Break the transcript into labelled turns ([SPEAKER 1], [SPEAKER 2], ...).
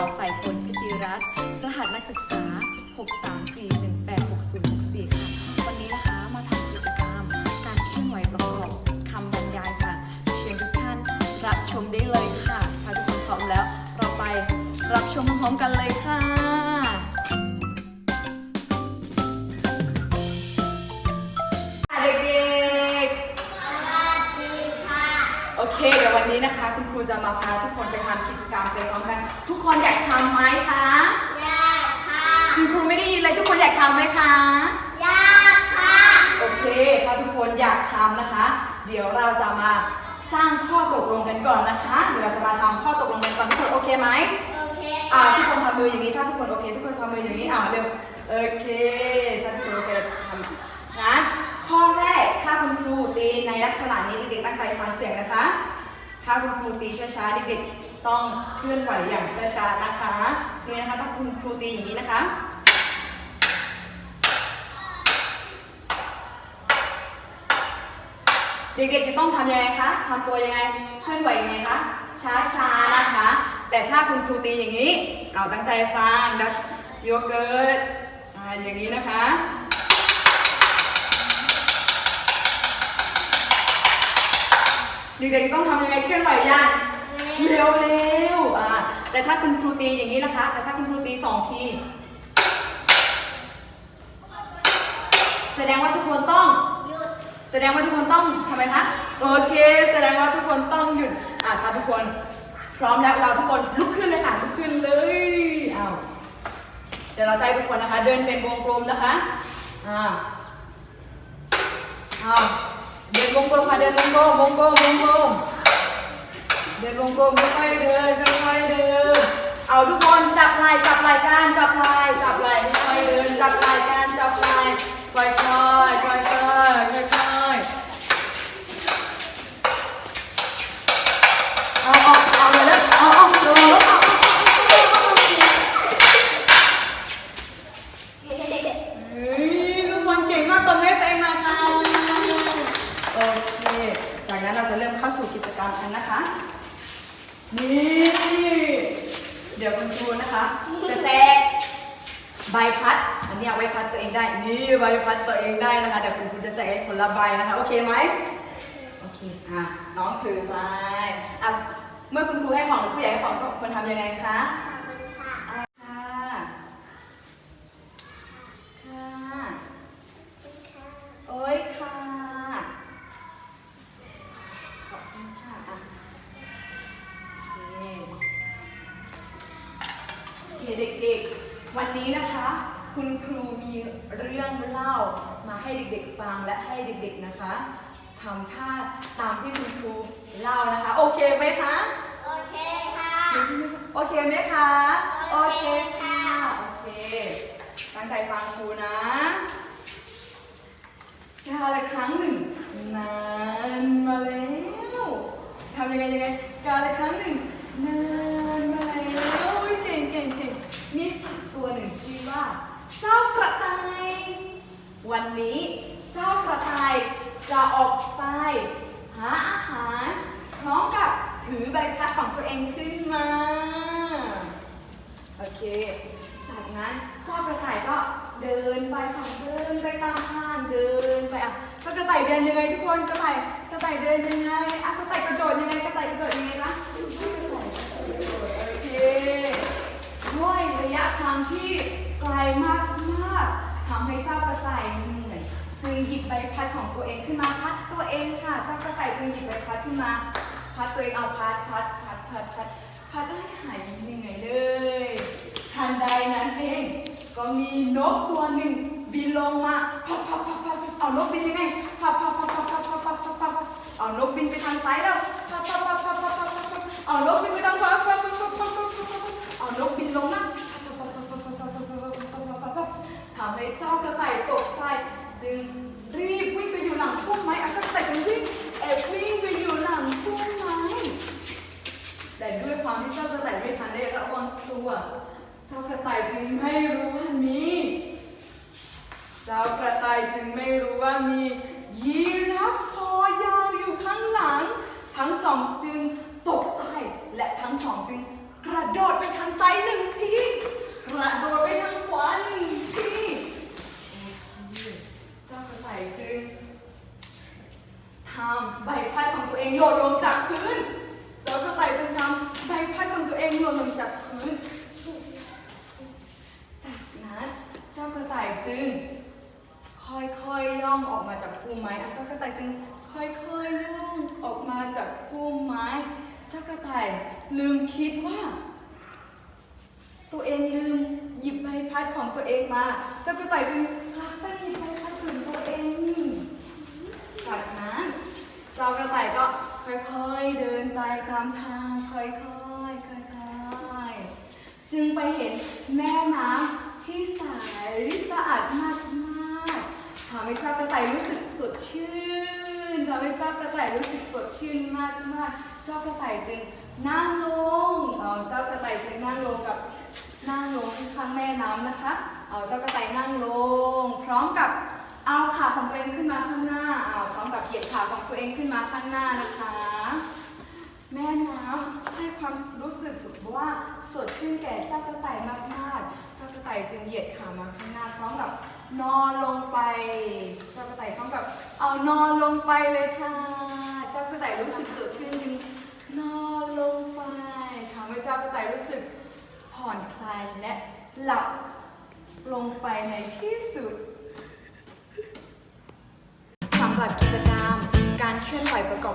[SPEAKER 1] าวสายฝนพิธีรัตน์รหัสนักศึกษา 634186064 ค่ะ วันนี้นะคะมาทำกิจกรรม การเคลื่อนไหวประกอบคำบรรยายค่ะ เชิญทุกท่านรับชมได้เลยค่ะถ้าทุกคนพร้อมแล้ว เราไปรับชมพร้อมๆกันเลยค่ะเด็กๆโอเคเดี๋ยววันนี้นะคะ คุณครูจะมาพาทุกคนไปทำกิจกรรมไปพร้อมกัน ทุกคนอยากทำไหมคะ คุณครูไม่ได้ยิน เลยทุกคนอยากทำไหมคะโอเคถ้าทุกคนอยากทำนะคะ เดี๋ยวเราจะมาสร้างข้อตกลงกันก่อนนะคะ เดี๋ยวเราจะมาทำข้อตกลงกันก่อนทุกคนโอเคไหมอ่าทุกคนทำมืออย่างนี้ ถ้าทุกคนโอเค ทุกคนทำมืออย่างนี้อ่าเร็วโอเค ถ้าทุกคนโอเคเราทำงั้นข้อแรกถ้าคุณครูตีในลักษณะนี้เด็กๆตั้งใจฟังเสียงนะคะ ถ้าคุณครูตีช้าๆเด็กๆต้องเคลื่อนไหวอย่างช้าๆนะคะนี่นะคะถ้าคุณครูตีอย่างนี้นะคะ เด็กๆจะต้องทำยังไงคะทำตัวยังไงเคลื่อนไหวยังไงคะช้าๆนะคะ แต่ถ้าคุณครูตีอย่างนี้เอาตั้งใจฟังดัชโยเกิร์ตอย่างนี้นะคะเด็กๆต้องทำยังไงเคลื่อนไหวยังเร็วๆอ่าแต่ถ้าคุณครูตีอย่างนี้นะคะ แต่ถ้าคุณครูตีสองทีแสดงว่าทุกคนต้อง แสดงว่าทุกคนต้องทำไมคะโอเค แสดงว่าทุกคนต้องหยุดอะถ้าทุกคน พร้อมแล้วเราทุกคนลุกขึ้นเลยค่ะลุกขึ้นเลยเอาเดี๋ยวเราให้ทุกคนนะคะ เดินเป็นวงกลมนะคะอ่าอ้าเดินวงกลมค่ะเดินวงกลมวงกลมวงกลมเดินวงกลมค่อยๆเดินค่อยๆเดินเอาทุกคนจับไหล่จับไหล่กันจับไหล่จับไหล่ค่อยๆเดินจับไหล่กันจับไหล่ค่อยๆค่อยๆค่อยๆ เอาเอาเอาเลยนะเอาเอาเอาเอาเฮ้ยทุกคนเก่งมากตบให้ตัวเองหนะคะโอเค จากนั้นเราจะเริ่มเข้าสู่กิจกรรมกันนะคะ นี่ เดี๋ยวคุณครูนะคะ จะแจกใบพัด อันนี้เอาไว้พัดตัวเองได้ นี่ใบพัดตัวเองได้นะคะ เดี๋ยวคุณครูจะแจกให้คนละใบนะคะ โอเคไหมโอเค อะ น้องถือไปอะ เมื่อคุณครูให้ของหรือผู้ใหญ่ให้ของควรทำยังไงคะอะค่ะค่ะโอ้ยค่ะ ขอบคุณค่ะ เคเด็กๆ วันนี้นะคะ คุณครูมีเรื่องเล่ามาให้เด็กๆฟังและให้เด็กๆนะคะทำท่าตามที่คุณครูเล่านะคะ โอเคไหมคะโอเคไหมคะ
[SPEAKER 2] โอเคค่ะ
[SPEAKER 1] โอเคตั้งใจฟังครูนะกาละครั้งหนึ่งนานมาแล้วทำยังไงยังไงกาละครั้งหนึ่ง นานมาแล้วอุ๊ยเก่งเก่งเก่งมีสัตว์ตัวหนึ่งชื่อว่า เจ้ากระต่าย วันนี้เจ้ากระต่ายจะออกไป หาอาหารพร้อมกับถือใบพัดของตัวเองขึ้นมา โอเค จากนั้นเจ้ากระต่ายก็เดินไปค่ะเดินไปตามทางเดินไปอะกระต่ายเดินยังไงทุกคนกระต่ายกระต่ายเดินยังไงอะกระต่ายกระโดดยังไงกระต่ายกระโดดยังไงคะโอเคด้ว ยระยะทางที่ไกลมากมากทำให้เจ้ากระต่ายเหนื่อยจึงหยิบใบพัดของตัวเองขึ้นมาพัดตัวเองค่ะเจ้ากระต่ายจึงหยิบใบพัดขึ้นมา พัดตัวเองเอาพัดพัดพัดพัดพัดพัดให้หายเหนื่อยเลยทันใดนั้นเองก็มีนกตัวหนึ่งบินลงมาพับพับพับพับเอานกบินยังไงพับพับพับพับพับพับพับพับเอานกบินไปทางซ้ายแล้วพับพับพับพับพับพับพับเอานกบิน จึงไม่รู้ว่ามี เจ้ากระต่ายจึงไม่รู้ว่ามียีราฟคอยาวอยู่ข้างหลัง ทั้งสองจึงตกใจและทั้งสองจึงกระโดดไปทางซ้ายหนึ่งทีกระโดดไปทางขวาหนึ่งทีเจ้ากระต่ายจึงทำใบพัดของตัวเองหล่นลงจากพื้น เจ้ากระต่ายจึงทำใบพัดของตัวเองหล่นลงจากพื้นจากนั้นเจ้ากระต่ายจึง ค่อยๆย่องออกมาจากพุ่มไม้เจ้ากระต่ายจึง ค่อยๆย่องออกมาจากพุ่มไม้ เจ้ากระต่ายลืมคิดว่า ตัวเองลืมหยิบใบพัดของตัวเองมา เจ้ากระต่ายจึงพลาดไปหยิบใบพัดของตัวเองจากนั้นเจ้ากระต่ายก็ค่อยๆเดินไปตามทางค่อยๆค่อยๆจึงไปเห็นแม่น้ำที่ใสสะอาดมากๆทำให้เจ้าก รู้สึกสดชื่นทำให้เจ้ากระต่ายรู้สึกสดชื่นมากๆเจ้ากระต่ายจึงนั่งลงเอาเจ้ากระต่ายจึงนั่งลงกับนั่งลงที่ข้างแม่น้ำนะคะ เอาเจ้ากระต่ายนั่งลง พร้อมกับเอาขาของตัวเองขึ้นมาข้างหน้าเอาพร้อมกับเหยียดขาของตัวเองขึ้นมาข้างหน้านะคะ แม่น้ำให้ความรู้สึก ว่าสดชื่นแก่เจ้ากระต่ายมากๆ เจ้ากระต่ายจึงเหยียดขามาข้างหน้าพร้อมกับนอนลงไป เจ้ากระต่ายพร้อมกับเอานอนลงไปเลยค่ะ เจ้ากระต่ายรู้สึกสดชื่นจึงนอนลงไปทำให้เจ้ากระต่ายรู้สึกผ่อนคลายและหลับลงไปในที่สุดสำหรับกิจกรรมการเคลื่อนไหวประกอบ